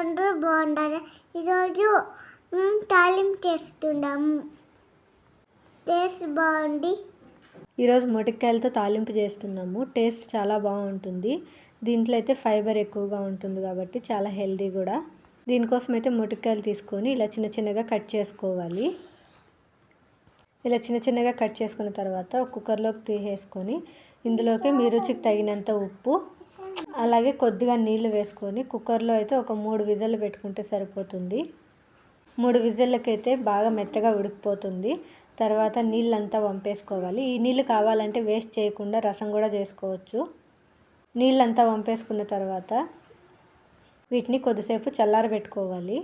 అందరూ బాగుండాలి. ఈరోజు మేము తాలింపు చేస్తున్నాము టేస్ట్ బాగుంది ఈరోజు మొటికాయలతో తాలింపు చేస్తున్నాము. టేస్ట్ చాలా బాగుంటుంది. దీంట్లో అయితే ఫైబర్ ఎక్కువగా ఉంటుంది కాబట్టి చాలా హెల్దీ కూడా. దీనికోసం అయితే మొటికాయలు తీసుకొని ఇలా చిన్న చిన్నగా కట్ చేసుకోవాలి. ఇలా చిన్న చిన్నగా కట్ చేసుకున్న తర్వాత కుక్కర్లోకి తీసేసుకొని ఇందులోకి మీ రుచికి తగినంత ఉప్పు అలాగే కొద్దిగా నీళ్ళు వేసుకొని కుక్కర్లో అయితే ఒక మూడు విజిల్లు పెట్టుకుంటే సరిపోతుంది. మూడు విజిల్లకైతే బాగా మెత్తగా ఉడికిపోతుంది. తర్వాత నీళ్ళంతా వంపేసుకోవాలి. ఈ నీళ్ళు కావాలంటే వేస్ట్ చేయకుండా రసం కూడా చేసుకోవచ్చు. నీళ్ళంతా వంపేసుకున్న తర్వాత వీటిని కొద్దిసేపు చల్లారబెట్టుకోవాలి.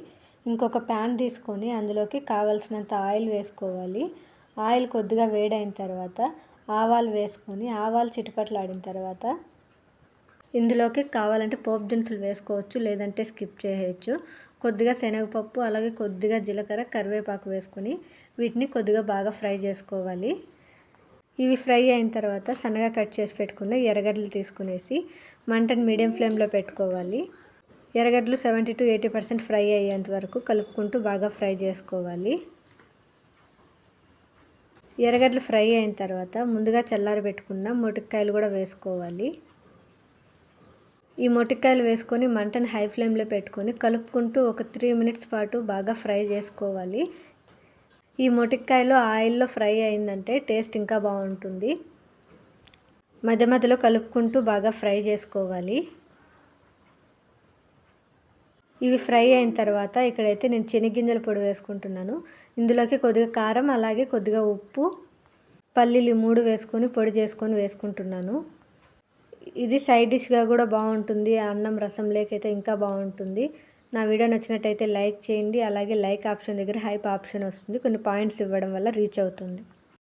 ఇంకొక ప్యాన్ తీసుకొని అందులోకి కావలసినంత ఆయిల్ వేసుకోవాలి. ఆయిల్ కొద్దిగా వేడైన తర్వాత ఆవాలు వేసుకొని ఆవాలు చిటపట్లాడిన తర్వాత ఇందులోకి కావాలంటే పోపు దినుసులు వేసుకోవచ్చు లేదంటే స్కిప్ చేయవచ్చు కొద్దిగా శనగపప్పు అలాగే కొద్దిగా జీలకర్ర కరివేపాకు వేసుకొని వీటిని కొద్దిగా బాగా ఫ్రై చేసుకోవాలి. ఇవి ఫ్రై అయిన తర్వాత సన్నగా కట్ చేసి పెట్టుకున్న ఎర్రగడ్డలు తీసుకునేసి మంటను మీడియం ఫ్లేమ్లో పెట్టుకోవాలి. ఎర్రగడ్డలు seventy to eighty percent fry అయ్యేంత వరకు కలుపుకుంటూ బాగా ఫ్రై చేసుకోవాలి. ఎర్రగడ్డలు ఫ్రై అయిన తర్వాత ముందుగా చల్లారి పెట్టుకున్న మొటికాయలు కూడా వేసుకోవాలి. ఈ మొటికాయలు వేసుకొని మంటను హై ఫ్లేమ్లో పెట్టుకొని కలుపుకుంటూ ఒక త్రీ మినిట్స్ పాటు బాగా ఫ్రై చేసుకోవాలి. ఈ మొటికాయలు ఆయిల్లో ఫ్రై అయిందంటే టేస్ట్ ఇంకా బాగుంటుంది. మధ్య మధ్యలో కలుపుకుంటూ బాగా ఫ్రై చేసుకోవాలి. ఇవి ఫ్రై అయిన తర్వాత ఇక్కడైతే నేను చెనిగింజల పొడి వేసుకుంటున్నాను. ఇందులోకి కొద్దిగా కారం అలాగే కొద్దిగా ఉప్పు పల్లీలు మూడు వేసుకొని పొడి చేసుకొని వేసుకుంటున్నాను. ఇది సైడ్ డిష్గా కూడా బాగుంటుంది. అన్నం రసం లేకైతే ఇంకా బాగుంటుంది. నా వీడియో నచ్చినట్టయితే లైక్ చేయండి. అలాగే లైక్ ఆప్షన్ దగ్గర హైప్ ఆప్షన్ వస్తుంది. కొన్ని పాయింట్స్ ఇవ్వడం వల్ల రీచ్ అవుతుంది.